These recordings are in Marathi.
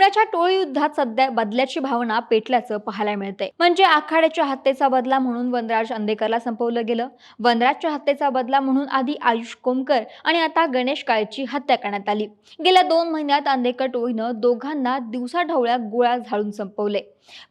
यमुनाच्या टोळी युद्धात सध्या बदल्याची भावना पेटल्याचं पाहायला मिळते म्हणजे आखाड्याच्या हत्येचा बदला म्हणून वनराज अंदेकरला संपवलं गेलं. वनराजच्या हत्येचा बदला म्हणून आधी आयुष कोमकर आणि आता गणेश काळेची हत्या करण्यात आली. गेल्या दोन महिन्यात अंदेकर टोळीनं दोघांना दिवसाढवळ्या गोळ्या झाडून संपवले.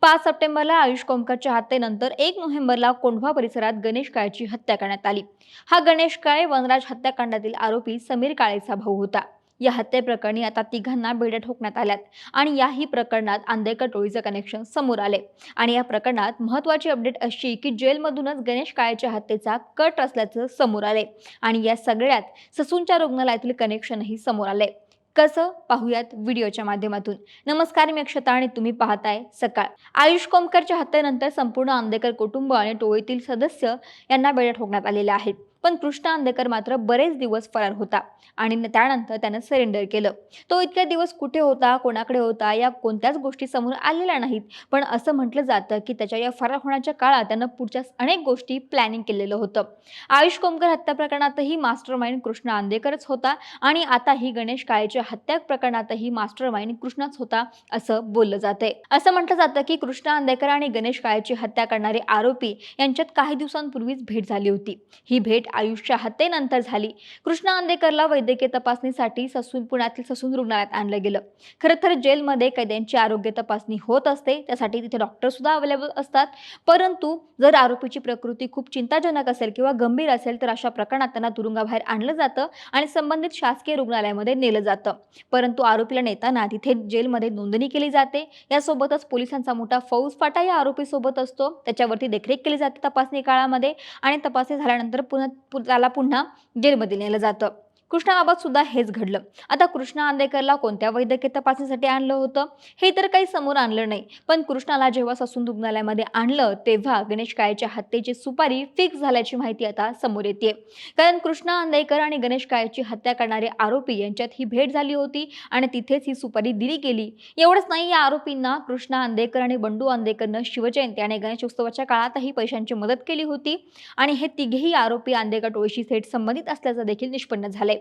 पाच सप्टेंबरला आयुष कोमकरच्या हत्येनंतर एक नोव्हेंबरला कोंढवा परिसरात गणेश काळेची हत्या करण्यात आली. हा गणेश काळे वनराज हत्याकांडातील आरोपी समीर काळेचा भाऊ होता. या हत्येप्रकरणी आता तिघांना बेड्या ठोकण्यात आल्यात आणि याही प्रकरणात आंदेकर टोळीचं कनेक्शन समोर आले आणि या प्रकरणात महत्वाची अपडेट अशी की जेलमधूनच गणेश काळेच्या हत्येचा कट असल्याचं समोर आले आणि या सगळ्यात ससूनच्या रुग्णालयातील कनेक्शनही समोर आले कसं? पाहूयात व्हिडिओच्या माध्यमातून. नमस्कार मी अक्षता आणि तुम्ही पाहताय सकाळ. आयुष कोमकरच्या हत्येनंतर संपूर्ण आंदेकर कुटुंब आणि टोळीतील सदस्य यांना बेड्या ठोकण्यात आलेल्या आहेत. पण कृष्ण आंदेकर मात्र बरेच दिवस फरार होता आणि न- त्यानंतर त्यानं सरेंडर केलं. तो इतके दिवस कुठे होता कोणाकडे होता या कोणत्याच गोष्टी समोर आलेल्या नाहीत. पण असं म्हटलं जातं की त्याच्या या फरार होण्याच्या काळात त्यानं पुढच्या अनेक गोष्टी प्लॅनिंग केलेलं होतं. आयुष कोमकर हत्या प्रकरणातही मास्टर माइंड कृष्ण आंदेकरच होता आणि आता ही गणेश काळेच्या हत्या प्रकरणातही मास्टर माइंड कृष्णच होता असं बोललं जाते असं म्हटलं जातं की कृष्ण आंदेकर आणि गणेश काळेची हत्या करणारे आरोपी यांच्यात काही दिवसांपूर्वीच भेट झाली होती. ही भेट आयुष्य हत्येनंतर झाली. कृष्ण आंदेकरला वैद्यकीय तपासणीसाठी ससून पुण्यातील ससून रुग्णालयात आणलं गेलं. खरं तर जेलमध्ये कैद्यांची आरोग्य तपासणी होत असते त्यासाठी तिथे डॉक्टर सुद्धा अवेलेबल असतात. परंतु जर आरोपीची प्रकृती खूप चिंताजनक असेल किंवा गंभीर असेल तर अशा प्रकरणात त्यांना तुरुंगाबाहेर आणलं जातं आणि संबंधित शासकीय रुग्णालयामध्ये नेलं जातं. परंतु आरोपीला नेताना तिथे जेलमध्ये नोंदणी केली जाते. यासोबतच पोलिसांचा मोठा फौजफाटा या आरोपीसोबत असतो. त्याच्यावरती देखरेख केली जाते तपासणी काळामध्ये आणि तपासणी झाल्यानंतर पुन्हा त्याला पुन्हा जेलमध्ये नेलं जातं. कृष्णाबाबत सुद्धा हेच घडलं. आता कृष्णा आंदेकरला कोणत्या वैद्यकीय तपासणीसाठी आणलं होतं? हे तर काही समोर आणलं नाही. पण कृष्णाला जेव्हा ससून रुग्णालयामध्ये आणलं तेव्हा गणेश काळेच्या हत्येची सुपारी फिक्स झाल्याची माहिती आता समोर येते कारण कृष्णा आंदेकर आणि गणेश काळेची हत्या करणारे आरोपी यांच्यात ही भेट झाली होती आणि तिथेच ही सुपारी दिली गेली. एवढंच नाही या आरोपींना कृष्णा आंदेकर आणि बंडू आंदेकरनं शिवजयंती आणि गणेश उत्सवाच्या काळातही पैशांची मदत केली होती. आणि हे तिघेही आरोपी आंदेकर टोळीशी थेट संबंधित असल्याचं देखील निष्पन्न झालंय.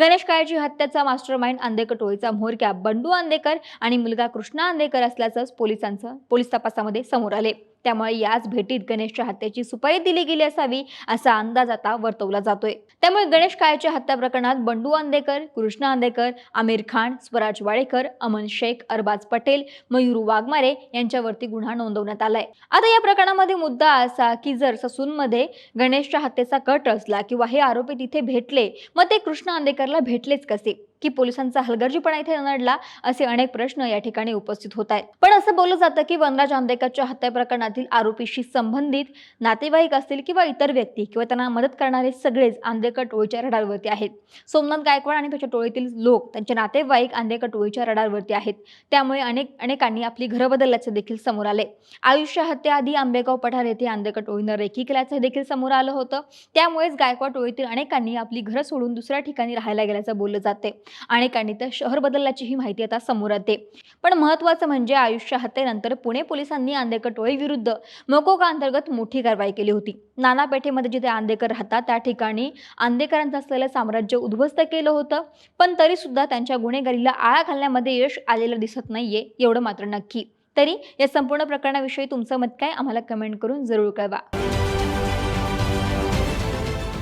गणेश काळेची हत्याचा मास्टर माइंड आंदेकर टोळीचा म्होरक्या बंडू आंदेकर आणि मुलगा कृष्णा आंदेकर असल्याचं पोलिसांचं पोलीस तपासामध्ये समोर आले. त्यामुळे याच भेटीत गणेशच्या हत्येची सुपारी दिली गेली असावी असा अंदाज आता वर्तवला जातोय. त्यामुळे गणेश काळेच्या हत्या प्रकरणात बंडू आंदेकर कृष्ण आंदेकर आमिर खान स्वराज वाडेकर अमन शेख अरबाज पटेल मयूर वाघमारे यांच्यावरती गुन्हा नोंदवण्यात आलाय. आता या प्रकरणामध्ये मुद्दा असा की जर ससूनमध्ये गणेशच्या हत्येचा कट रचला किंवा हे आरोपी तिथे भेटले मग ते कृष्ण आंदेकरला भेटलेच कसे? की पोलिसांचा हलगर्जीपणा इथे नडला असे अनेक प्रश्न या ठिकाणी उपस्थित होत आहेत. पण असं बोललं जातं की वनराज आंबेकरच्या हत्या प्रकरणातील आरोपीशी संबंधित नातेवाईक असतील किंवा इतर व्यक्ती किंवा त्यांना मदत करणारे सगळेच आंबेकर टोळीच्या रडारवरती आहेत. सोमनाथ गायकवाड आणि त्याच्या टोळीतील लोक त्यांचे नातेवाईक आंबेकर टोळीच्या रडारवरती आहेत. त्यामुळे अनेक अनेकांनी आपली घरं बदलल्याचे देखील समोर आले आयुष्य हत्याआधी आंबेगाव पठार येथे आंबेकर टोळीनं रेखी केल्याचं देखील समोर आलं होतं. त्यामुळेच गायकवाड टोळीतील अनेकांनी आपली घरं सोडून दुसऱ्या ठिकाणी राहायला गेल्याचं बोललं जाते अनेकांनी तर शहर बदलल्याचीही माहिती आता समोर येते. पण महत्त्वाचं म्हणजे आयुष्य हत्येनंतर पुणे पोलिसांनी आंदेकर टोळी विरुद्ध मकोका अंतर्गत मोठी कारवाई केली होती. नाना पेठेमध्ये जिथे आंदेकर राहतात त्या ठिकाणी आंदेकरांचं असलेलं साम्राज्य उद्ध्वस्त केलं होतं. पण तरी सुद्धा त्यांच्या गुन्हेगारीला आळा घालण्यामध्ये यश आलेलं दिसत नाहीये एवढं मात्र नक्की. तरी या संपूर्ण प्रकरणाविषयी तुमचं मत काय? आम्हाला कमेंट करून जरूर कळवा.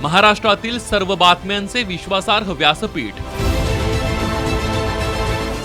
महाराष्ट्रातील सर्व बातम्यांचे विश्वासार्ह व्यासपीठ